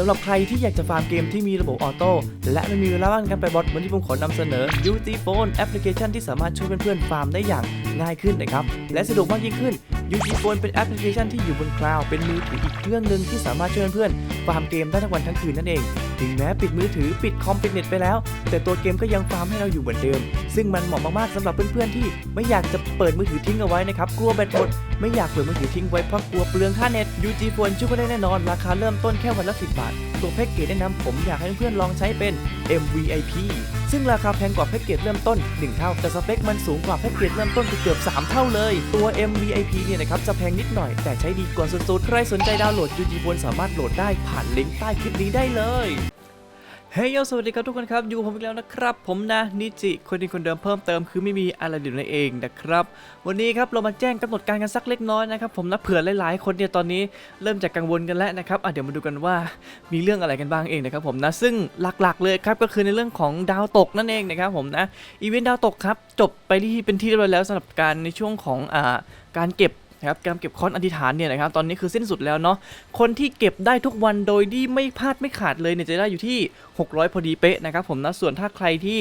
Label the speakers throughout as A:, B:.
A: สำหรับใครที่อยากจะฟาร์มเกมที่มีระบบออโต้และไม่มีเวลาว่างกันไปบอทวันที่ผมขอนำเสนอ UT Phone แอปพลิเคชันที่สามารถช่วยเพื่อนๆฟาร์มได้อย่างง่ายขึ้นนะครับ และสะดวกมากยิ่งขึ้น UT Phone เป็นแอปพลิเคชันที่อยู่บนคลาวด์เป็นมือถืออีกเครื่องหนึ่งที่สามารถช่วยเพื่อนๆฟาร์มเกมได้ทั้งวันทั้งคืนนั่นเอง ถึงแม้ปิดมือถือปิดคอมปิดเน็ตไปแล้ว แต่ตัวเกมก็ยังฟาร์มให้เราอยู่เหมือนเดิม ซึ่งมันเหมาะมากๆสำหรับเพื่อนๆที่ไม่อยากจะเปิดมือถือทิ้งเอาไว้นะครับกลัวแบตหมด ไม่อยากเปิดมือถือทิ้งไว้เพราะกลัวเปลืองค่าเน็ต UG Phone ช่วยก็ได้แน่นอน ราคาเริ่มต้นแค่วันละ 10 บาท ตัวแพ็กเกจแนะนำผมอยากให้เพื่อนๆลองใช้เป็น MVIP ซึ่งราคาแพงกว่าแพ็กเกจเริ่มต้น 1 เท่า แต่สเปคมันสูงกว่าแพ็กเกจเริ่มต้นเกือบ 3 เท่าเลย ตัว MVIP เนี่ยนะครับจะแพงนิดหน่อย แต่ใช้ดีกว่าสุดๆ ใครสนใจดาวน์โหลด UG Phone สามารถโหลดได้ผ่านลิงก์ใต้คลิปนี้ได้เลย เฮ้ยโยสวัสดีครับทุกคนครับ อยู่กับผมอีกแล้วนะครับ ผมนะนิจิคนดีคนเดิมเพิ่มเติมคือไม่มีอะไรเดี๋ยวนั่นเองนะครับ วันนี้ครับเรามาแจ้งกำหนดการกันสักเล็กน้อยนะครับผมนะเผื่อหลายๆคนเนี่ยตอนนี้เริ่มจากกังวลกันแล้วนะครับเดี๋ยวมาดูกันว่ามีเรื่องอะไรกันบ้างเองนะครับผมนะซึ่งหลักๆเลยครับก็คือในเรื่องของดาวตกนั่นเองนะครับผมนะอีเวนต์ดาวตกครับจบไปที่เป็นที่เรียบร้อยแล้วสำหรับการในช่วงของอ่าการเก็บ นะครับการเก็บค้อนอธิษฐานเนี่ยนะครับตอนนี้คือสิ้นสุดแล้วเนาะคนที่เก็บได้ทุกวันโดยที่ไม่พลาดไม่ขาดเลยเนี่ยจะได้อยู่ที่ 600 พอดีเป๊ะนะครับผมนะส่วนถ้าใครที่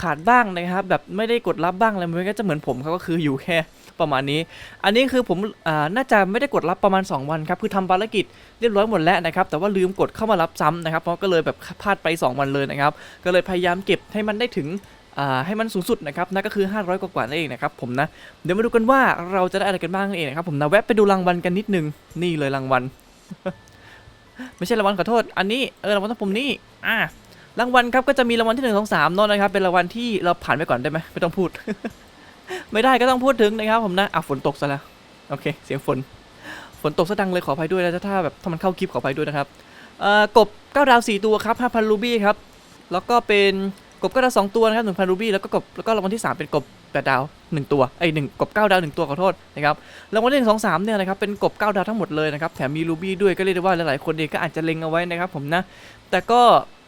A: ขาดบ้างนะครับแบบไม่ได้กดรับบ้างอะไรมันก็จะเหมือนผมครับก็คืออยู่แค่ประมาณนี้ อันนี้คือผมอน่าจะไม่ได้กดรับประมาณ 2 วันครับ คือทำภารกิจเรียบร้อยหมดแล้วนะครับ แต่ว่าลืมกดเข้ามารับซ้ำนะครับ เพราะก็เลยแบบพลาดไป 2 วันเลยนะครับ ก็เลยพยายามเก็บให้มันได้ถึง ให้มันสูงสุดนะครับนั่นก็คือ 500 กว่าๆนั่นเองนะครับผมนะเดี๋ยวมาดูกันว่าเราจะได้อะไรกันบ้างนั่นเองนะครับผมนะแวะไปดูรางวัลกันนิดนึงนี่เลยรางวัลไม่ใช่รางวัลขอโทษ อันนี้เออรางวัลต้องผมนี่อ่ารางวัลครับก็จะมีรางวัลที่หนึ่งสองสามนาะนะครับเป็นรางวัลที่เราผ่านไปก่อนได้ไหมไม่ต้องพูด ไม่ได้ก็ต้องพูดถึงนะครับผมนะอะฝนตกซะแล้วโอเค เสียงฝนฝนตกซะดังเลยขออภัยด้วยนะถ้าแบบถ้ามันเข้าคลิปขออภัยด้วยนะครับเอ่อกบเก้าดาวสี่ตัวครับห้าพันรูบี้ครับแล้วก็เป็น กบก้าดาวสองตัวนะครับหนึ่งพันรูบี้แล้วก็กบแล้วก็รางวัลที่สามเป็นกบแปดดาวหนึ่งตัวไอ้หนึ่งกบเก้าดาวหนึ่งตัวขอโทษนะครับรางวัลที่หนึ่งสองสามเนี่ยนะครับเป็นกบเก้าดาวทั้งหมดเลยนะครับแถมมีรูบี้ด้วยก็เรียกได้ว่าหลายๆคนเองก็อาจจะเล็งเอาไว้นะครับผมนะแต่ก็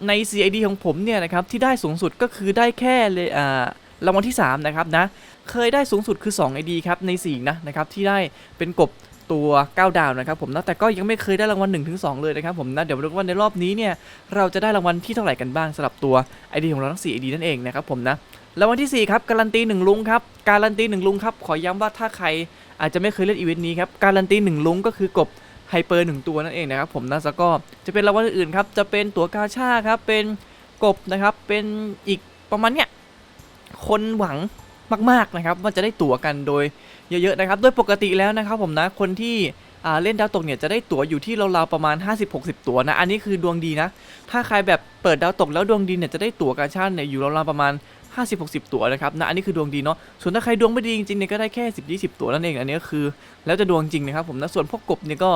A: ใน CID ของผมเนี่ยนะครับที่ได้สูงสุดก็คือได้แค่เลยอ่ารางวัลที่3นะครับนะเคยได้สูงสุดคือ2 ID ครับใน4นะนะครับที่ได้เป็นกบ ตัว 9 ดาวนะครับผมนะแต่ก็ยังไม่เคยได้รางวัล1ถึง2เลยนะครับผมนะเดี๋ยวมาดูกันว่าในรอบนี้เนี่ยเราจะได้รางวัลที่เท่าไหร่กันบ้างสำหรับตัว ID ของเราทั้ง4 ID นั่นเองนะครับผมนะรางวัลที่สี่ครับ การันตี 1 ลุงครับ การันตี 1 ลุงครับ ขอย้ำว่าถ้าใครอาจจะไม่เคยเล่นอีเวนต์นี้ครับ การันตีหนึ่งลุงก็คือกบไฮเปอร์หนึ่งตัวนั่นเองนะครับผมนะแล้วก็จะเป็นรางวัลอื่นครับ จะเป็นตั๋วกาชาครับ เป็นกบนะครับ เป็นอีกประมาณเนี้ย คนหวัง มากๆนะครับว่าจะได้ตั๋วกันโดยเยอะๆนะครับโดยปกติแล้วนะครับผมนะคนที่เล่นดาวตกเนี่ยจะได้ตั๋วอยู่ที่ราวๆประมาณ 50-60 ตั๋วนะอันนี้คือดวงดีนะ ถ้าใครแบบเปิดดาวตกแล้วดวงดีเนี่ยจะได้ตั๋วกาชาเนี่ยอยู่ราวๆประมาณ 50-60 ตั๋วนะครับนะอันนี้คือดวงดีเนาะส่วนถ้าใครดวงไม่ดีจริงๆเนี่ยก็ได้แค่10-20 ตั๋วนั่นเองอันนี้ก็คือ แล้วจะดวงจริงนะครับผมนะส่วนพวกกบเนี่ยก็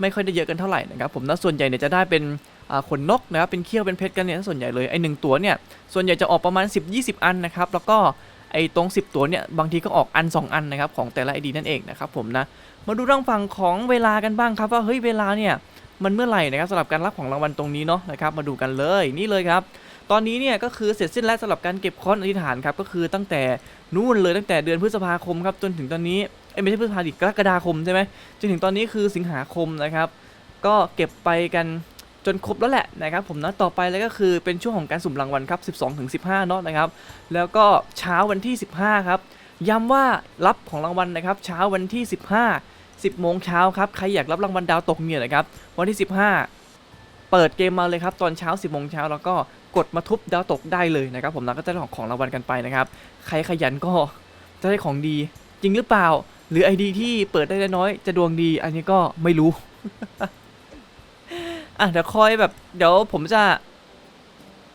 A: ไม่ค่อยได้เยอะกันเท่าไหร่นะครับผมนะส่วนใหญ่เนี่ยจะได้เป็นอ่าขนนกนะครับเป็นเขี้ยวเป็นเพชรกันเนี่ยส่วนใหญ่เลยไอหนึ่งตัวเนี่ยส่วนใหญ่จะออกประมาณ 10-20 อันนะครับแล้วก็ ไอ้ตรง 10 ตัวเนี่ยบางทีก็ออกอัน 2 อันนะครับของแต่ละไอดีนั่นเองนะครับผมนะมาดูเรื่องฝั่งของเวลากันบ้างครับว่าเฮ้ยเวลาเนี่ยมันเมื่อไหร่นะครับสำหรับการรับของรางวัลตรงนี้เนาะนะครับมาดูกันเลยนี่เลยครับ ตอนนี้เนี่ยก็คือเสร็จสิ้นแล้วสำหรับการเก็บค้อนอธิษฐานครับก็คือตั้งแต่นู่นเลยตั้งแต่เดือนพฤษภาคมครับจนถึงตอนนี้เอ้ไม่ใช่พฤษภาดิกรกฎาคมใช่ไหมจนถึงตอนนี้คือสิงหาคมนะครับก็เก็บไปกัน จนครบแล้วแหละนะครับผมนะต่อไปแล้วก็คือเป็นช่วงของการสุ่มรางวัลครับ 12ถึง15 เนาะนะครับ แล้วก็เช้าวันที่ 15 ครับย้ำว่ารับของรางวัลนะครับเช้าวันที่ 15 10โมงเช้าครับใครอยากรับรางวัลดาวตกเนี่ยนะครับวันที่ 15 เปิดเกมมาเลยครับตอนเช้า 10โมงเช้าแล้วก็กดมาทุบดาวตกได้เลยนะครับ ผมนะก็จะได้ของของรางวัลกันไปนะครับใครขยันก็จะได้ของดีจริงหรือเปล่า หรือไอดีที่เปิดได้น้อยจะดวงดี อันนี้ก็ไม่รู้ อะเดี๋ยวคอยแบบเดี๋ยวผมจะ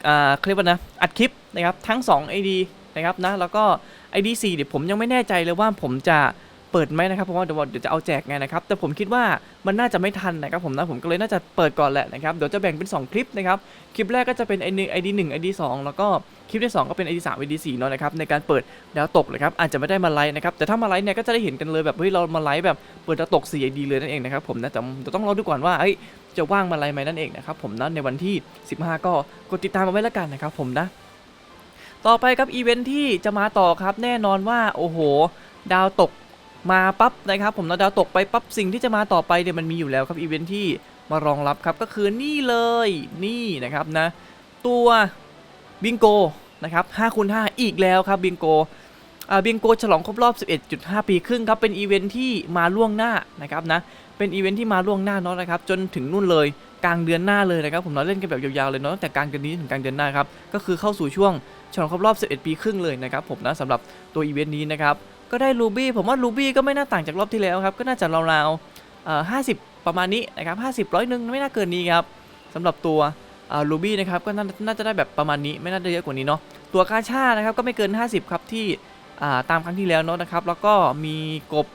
A: อ่าคลิปนะอัดคลิปนะครับทั้ง 2 ID นะครับนะแล้วก็ ID 4เดี๋ยวผมยังไม่แน่ใจเลยว่าผมจะเปิดไหมนะครับเพราะว่าเดี๋ยวจะเอาแจกไงนะครับแต่ผมคิดว่ามันน่าจะไม่ทันนะครับผมนะผมก็เลยน่าจะเปิดก่อนแหละนะครับเดี๋ยวจะแบ่งเป็น 2 คลิปนะครับคลิปแรกก็จะเป็น ID 1 ID 1 ID 2แล้วก็คลิปที่ 2 ก็เป็น ID 3 ID 4เนาะนะครับในการเปิดดาวตกเลยครับอาจจะไม่ได้มาไลฟ์นะครับแต่ถ้ามาไลฟ์เนี่ยก็จะได้เห็นกันเลยแบบเฮ้ยเรามาไลฟ์แบบเปิดดาวตก4 ID เลยนั่นเองนะครับผมนะแต่ต้องรอดูก่อนว่าเอ้ย จะว่างมาไลฟ์ไหมนั่นเองนะครับผมนะในวันที่ 15 ก็กดติดตามมาไว้แล้วกันนะครับผมนะ ต่อไปครับอีเวนท์ที่จะมาต่อครับแน่นอนว่าโอ้โห ดาวตกมาปั๊บนะครับผมนะดาวตกไปปั๊บสิ่งที่จะมาต่อไปเนี่ยมันมีอยู่แล้วครับอีเวนท์ที่มารองรับครับก็คือนี่เลยนี่นะครับนะ ตัวบิงโกนะครับ5คูณ5อีกแล้วครับบิงโก อ่าบิงโกฉลองครบรอบ 11.5 ปีครึ่งครับ เป็นอีเวนท์ที่มาล่วงหน้านะครับนะ เป็นอีเวนท์ที่มาล่วงหน้าเนาะนะครับ จนถึงนู่นเลยกลางเดือนหน้าเลยนะครับ ผมเราเล่นกันแบบยาวๆเลยเนาะตั้งแต่กลางเดือนนี้ถึงกลางเดือนหน้าครับ ก็คือเข้าสู่ช่วงฉลองครบรอบ 11 ปีครึ่งเลยนะครับผมนะสำหรับตัวอีเวนต์นี้นะครับ ก็ได้รูบี้ ผมว่ารูบี้ก็ไม่น่าต่างจากรอบที่แล้วครับ ก็น่าจะราวๆเอ่อ50ประมาณนี้นะครับ50ร้อยหนึ่งไม่น่าเกินนี้ครับสำหรับตัวรูบี้นะครับก็น่าจะได้แบบประมาณนี้ไม่น่าจะเยอะกว่านี้เนาะตัวกาชานะครับก็ไม่เกิน 50 ครับที่ ตามครั้งที่แล้วเนาะนะครับแล้วก็มีกบ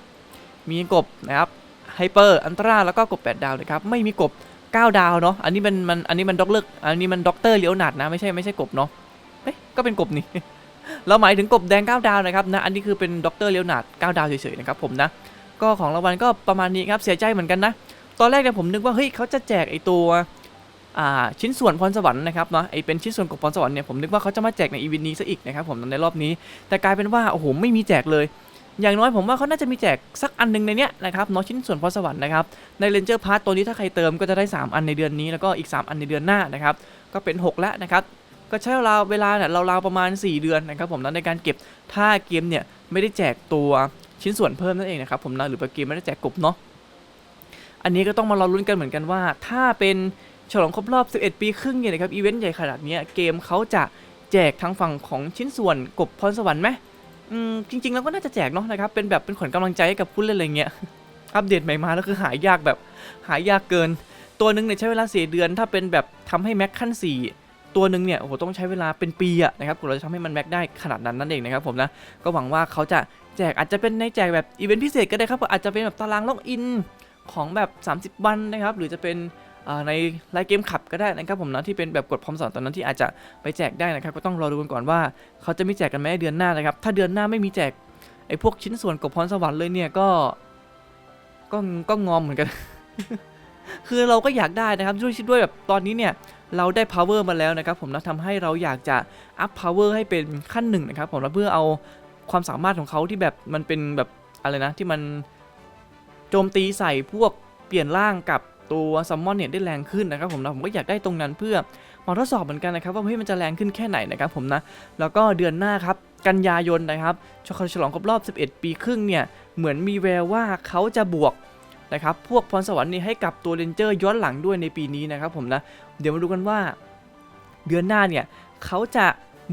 A: มีกบนะครับไฮเปอร์อันตราแล้วก็กบ 8 ดาวนะครับไม่มีกบ 9 ดาวเนาะอันนี้มันมันอันนี้มันด็อกเลิกอันนี้มันด็อกเตอร์เลียวนัดนะไม่ใช่ไม่ใช่กบเนาะเอ๊ะก็เป็นกบนี่เราหมายถึงกบแดง 9 ดาวนะครับนะอันนี้คือเป็นด็อกเตอร์เลียวนัด9ดาวเฉยๆนะครับผมนะก็ของรางวัลก็ประมาณนี้ครับเสียใจเหมือนกันนะตอนแรกเนี่ยผมนึกว่าเฮ้ยเขาจะแจกไอตัว ชิ้นส่วนพรสวรรค์นะครับเนาะไอเป็นชิ้นส่วนของพรสวรรค์เนี่ยผมนึกว่าเขาจะมาแจกในอีเวนต์นี้ซะอีกนะครับผมในรอบนี้ แต่กลายเป็นว่าโอ้โหไม่มีแจกเลย อย่างน้อยผมว่าเขาน่าจะมีแจกสักอันหนึงในเนี้ยนะครับเนาะชิ้นส่วนพรสวรรค์นะครับในเลนเจอร์พาร์ตตัวนี้ถ้าใครเติมก็จะได้ 3 อันในเดือนนี้แล้วก็อีก 3 อันในเดือนหน้านะครับก็เป็น 6 แล้วนะครับก็ใช้เวลาเวลาเนี่ยราวๆประมาณ 4 เดือนนะครับผมนะในการเก็บถ้าเกมเนี่ยไม่ได้แจกตัวชิ้นส่วนเพิ่มนั่นเองนะครับผมนะหรือเกมไม่ได้แจกกบเนาะอันนี้ก็ต้องมารอลุ้นกันเหมือนกันว่า ถ้าเป็น ฉลองครบรอบ 11 ปีครึ่งเนี่ยนะครับอีเวนต์ใหญ่ขนาดนี้เกมเขาจะแจกทางฝั่งของชิ้นส่วนกบพรสวรรค์ไหมอืมจริงๆแล้วก็น่าจะแจกเนาะนะครับเป็นแบบเป็นขวัญกำลังใจให้กับผู้เล่นอะไรเงี้ยอัปเดตใหม่มาแล้วคือหายากแบบหายากเกิน ตัวหนึ่งเนี่ยใช้เวลาสี่เดือน ถ้าเป็นแบบทำให้แม็กขั้น 4 ตัวหนึ่งเนี่ยโอ้โหต้องใช้เวลาเป็นปีอะนะครับกว่าเราจะทำให้มันแม็กได้ขนาดนั้นนั่นเองนะครับผมนะก็หวังว่าเขาจะแจกอาจจะเป็นในแจกแบบอีเวนต์พิเศษก็ได้ครับอาจจะเป็นแบบตารางล็อกอินของแบบ 30 วันนะครับหรือจะเป็น ในไลน์เกมขับก็ได้นะครับผมนะที่เป็นแบบกดพร้อมสอนตอนนั้นที่อาจจะไปแจกได้นะครับก็ต้องรอดูกันก่อนว่า เขาจะมีแจกกันไหมเดือนหน้านะครับถ้าเดือนหน้าไม่มีแจกไอ้พวกชิ้นส่วนกบพรสวรรค์เลยเนี่ยก็ก็ก็งอมเหมือนกัน คือเราก็อยากได้นะครับด้วยด้วยแบบตอนนี้เนี่ยเราได้ power มาแล้วนะครับผมนะทำให้เราอยากจะ up power ให้เป็นขั้นหนึ่งนะครับผมแล้วเพื่อเอาความสามารถของเขาที่แบบมันเป็นแบบอะไรนะที่มันโจมตีใส่พวกเปลี่ยนร่างกับ ตัวซัมมอนเนี่ยได้แรงขึ้นนะครับผมนะผมก็อยากได้ตรงนั้นเพื่อมาทดสอบเหมือนกันนะครับว่าเฮ้ยมันจะแรงขึ้นแค่ไหนนะครับผมนะแล้วก็เดือนหน้าครับกันยายนนะครับชฉลองครบรอบ 11 ปีครึ่งเนี่ยเหมือนมีแววว่าเขาจะบวกนะครับพวกพรสวรรค์นี่ให้กับตัวเรนเจอร์ย้อนหลังด้วยในปีนี้นะครับผมนะเดี๋ยวมาดูกันว่า เดือนหน้าเนี่ยเขาจะ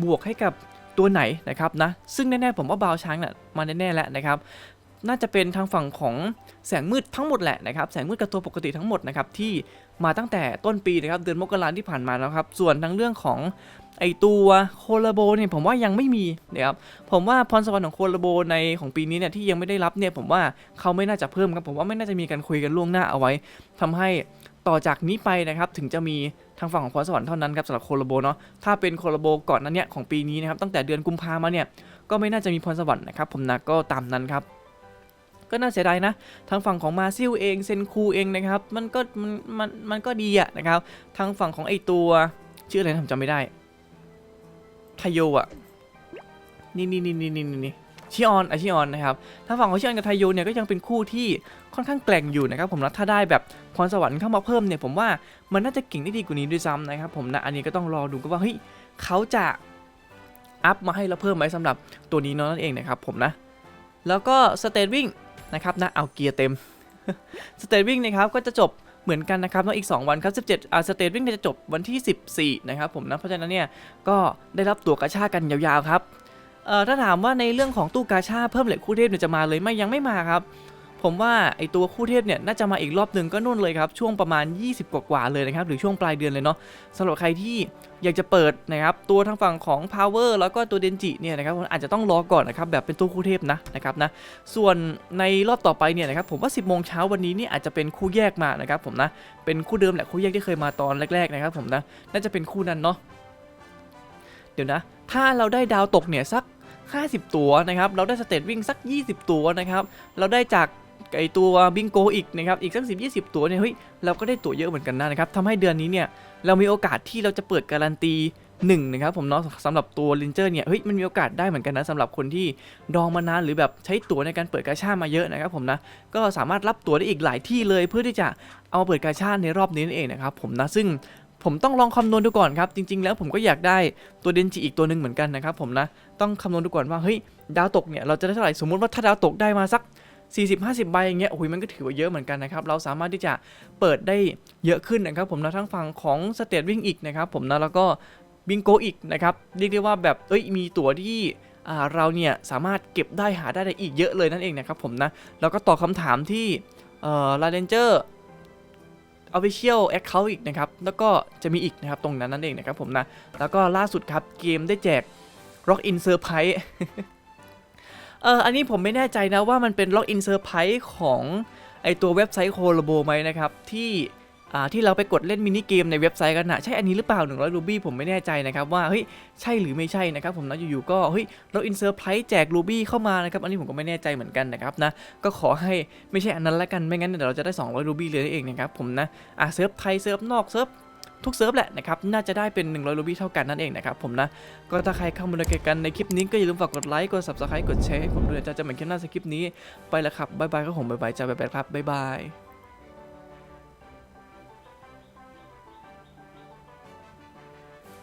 A: บวกให้กับตัวไหนนะครับนะซึ่งแน่ๆผมว่าบาวช้างเนี่ยมาแน่ๆแล้วนะครับ น่าจะเป็นทางฝั่งของแสงมืดทั้งหมดแหละนะครับแสงมืดกับตัวปกติทั้งหมดนะครับที่มาตั้งแต่ต้นปีนะครับเดือนมกราที่ผ่านมาแล้วครับส่วนทางเรื่องของไอตัวโคลาโบเนี่ยผมว่ายังไม่มีนะครับผมว่าพรสวรรค์ของโคลาโบในของปีนี้เนี่ยที่ยังไม่ได้รับเนี่ยผมว่าเขาไม่น่าจะเพิ่มครับผมว่าไม่น่าจะมีการคุยกันล่วงหน้าเอาไว้ทำให้ต่อจากนี้ไปนะครับถึงจะมีทางฝั่งของพรสวรรค์เท่านั้นครับสำหรับโคลาโบเนาะถ้าเป็นโคลาโบก่อนนั้นเนี่ยของปีนี้นะครับตั้งแต่เดือนกุมภามาเนี่ยก็ไม่น่าจะมีพรสวรรค์นะครับผมนะก็ตามนั้นครับ ก็น่าเสียดายนะทางฝั่งของมาซิลเองเซนคูเองนะครับมันก็มันมันมันก็ดีอะนะครับทางฝั่งของไอตัวชื่ออะไรนะผมจำไม่ได้ไทโยอะนี่นี่นี่นี่นี่นี่ชิออนอชิออนนะครับทางฝั่งของชิออนกับไทโยเนี่ยก็ยังเป็นคู่ที่ค่อนข้างแกร่งอยู่นะครับผมนะถ้าได้แบบพรสวรรค์เข้ามาเพิ่มเนี่ยผมว่ามันน่าจะเก่งได้ดีกว่านี้ด้วยซ้ำนะครับผมนะอันนี้ก็ต้องรอดูกันว่าเฮ้ยเขาจะอัพมาให้เราเพิ่มไหมสำหรับตัวนี้นั่นเองนะครับผมนะ แล้วก็สเตทวิ่ง นะครับนะเอาเกียร์เต็มสเตทวิ่งนะครับก็จะจบเหมือนกันนะครับแล้วอีก 2 วันครับ17อ่าสเตทวิ่งจะจบวันที่ 14 นะครับผมนะเพราะฉะนั้นเนี่ยก็ได้รับตั๋วกาชากันยาวๆครับเอ่อถ้าถามว่าในเรื่องของตู้กาชาเพิ่มเหล็กคู่เทพเนี่ยจะมาเลยไหมยังไม่มาครับ ผมว่าไอตัวคู่เทพเนี่ยน่าจะมาอีกรอบหนึ่งก็นู่นเลยครับ ช่วงประมาณ 20 กว่าๆเลยนะครับ หรือช่วงปลายเดือนเลยเนาะสำหรับใครที่อยากจะเปิดนะครับตัวทางฝั่งของ Power แล้วก็ตัวเดนจิเนี่ยนะครับอาจจะต้องรอก่อนนะครับแบบเป็นตู้คู่เทพนะนะครับนะส่วนในรอบต่อไปเนี่ยนะครับผมว่า 10โมงเช้าวันนี้นี่อาจจะเป็นคู่แยกมานะครับผมนะเป็นคู่เดิมแหละคู่แยกที่เคยมาตอนแรกๆนะครับผมนะน่าจะเป็นคู่นั้นเนาะเดี๋ยวนะ ถ้าเราได้ดาวตกเนี่ยสัก 50 ตัวนะครับ เราได้สเตตวิ่งสัก 20 ตัวนะครับ เราได้จาก ไอตัวบิงโกอีกนะครับอีกสัก10 20ตัวเนี่ยเฮ้ยเราก็ได้ตัวเยอะเหมือนกันนะนะครับทำให้เดือนนี้เนี่ยเรามีโอกาสที่เราจะเปิดการันตีหนึ่งนะครับผมเนาะสำหรับตัวลินเจอร์เนี่ยเฮ้ยมันมีโอกาสได้เหมือนกันนะสำหรับคนที่ดองมานานหรือแบบใช้ตั๋วในการเปิดกาชามาเยอะนะครับผมนะก็สามารถรับตั๋วได้อีกหลายที่เลยเพื่อที่จะเอามาเปิดกาชาในรอบนี้นั่นเองนะครับผมนะซึ่งผมต้องลองคำนวณดูก่อนครับจริง ๆ แล้วผมก็อยากได้ตัวเดนจิอีกตัวหนึ่งเหมือนกันนะครับผมนะต้องคำนวณดูก่อนว่าเฮ้ยดาวตกเนี่ยเราจะได้เท่าไหร่สมมติว่าถ้าดาวตกได้มาสัก 40-50 ใบอย่างเงี้ยโอ้ยมันก็ถือว่าเยอะเหมือนกันนะครับ เราสามารถที่จะเปิดได้เยอะขึ้นนะครับ ผมนะทั้งฝั่งของสเตทวิ่งอีกนะครับ ผมนะแล้วก็บิงโกอีกนะครับเรียกได้ว่าแบบเอ้ยมีตั๋วที่เราเนี่ยสามารถเก็บได้หาได้ได้อีกเยอะเลยนั่นเองนะครับผมนะแล้วก็ตอบคำถามที่เอ่อลาเรนเจอร์อ Official Account อีกนะครับ แล้วก็จะมีอีกนะครับตรงนั้นนั่นเองนะครับผมนะ แล้วก็ล่าสุดครับเกมได้แจก Rock In Surprise เอออันนี้ผมไม่แน่ใจนะว่ามันเป็นล็อกอินเซอร์ไพรส์ของไอตัวเว็บไซต์โคโลโบไหมนะครับ ที่อ่าที่เราไปกดเล่นมินิเกมในเว็บไซต์กันนะใช่อันนี้หรือเปล่า 100รูบี้ผมไม่แน่ใจนะครับว่าเฮ้ยใช่หรือไม่ใช่นะครับผมนะอยู่ๆก็เฮ้ยล็อกอินเซอร์ไพรส์แจกรูบี้เข้ามานะครับอันนี้ผมก็ไม่แน่ใจเหมือนกันนะครับนะก็ขอให้ไม่ใช่อันนั้นละกันไม่งั้นเดี๋ยวเราจะได้ 200รูบี้เลยนั่นเองนะครับผมนะอะเซิร์ฟไทยเซิร์ฟนอกเซิร์ฟ ทุกเซิร์ฟแหละนะครับ น่าจะได้เป็น 100รูบี้เท่ากันนั่นเองนะครับผมนะ ก็ถ้าใครเข้ามาดูกันในคลิปนี้ก็อย่าลืมฝากกดไลค์ กด subscribe กดแชร์ให้ผมด้วยจะจะเหมือนคลิปหน้าสคลิปนี้ ไปแล้วครับ บ๊ายบายครับผมบ๊ายบายจ้าบ๊ายบายครับบ๊ายบาย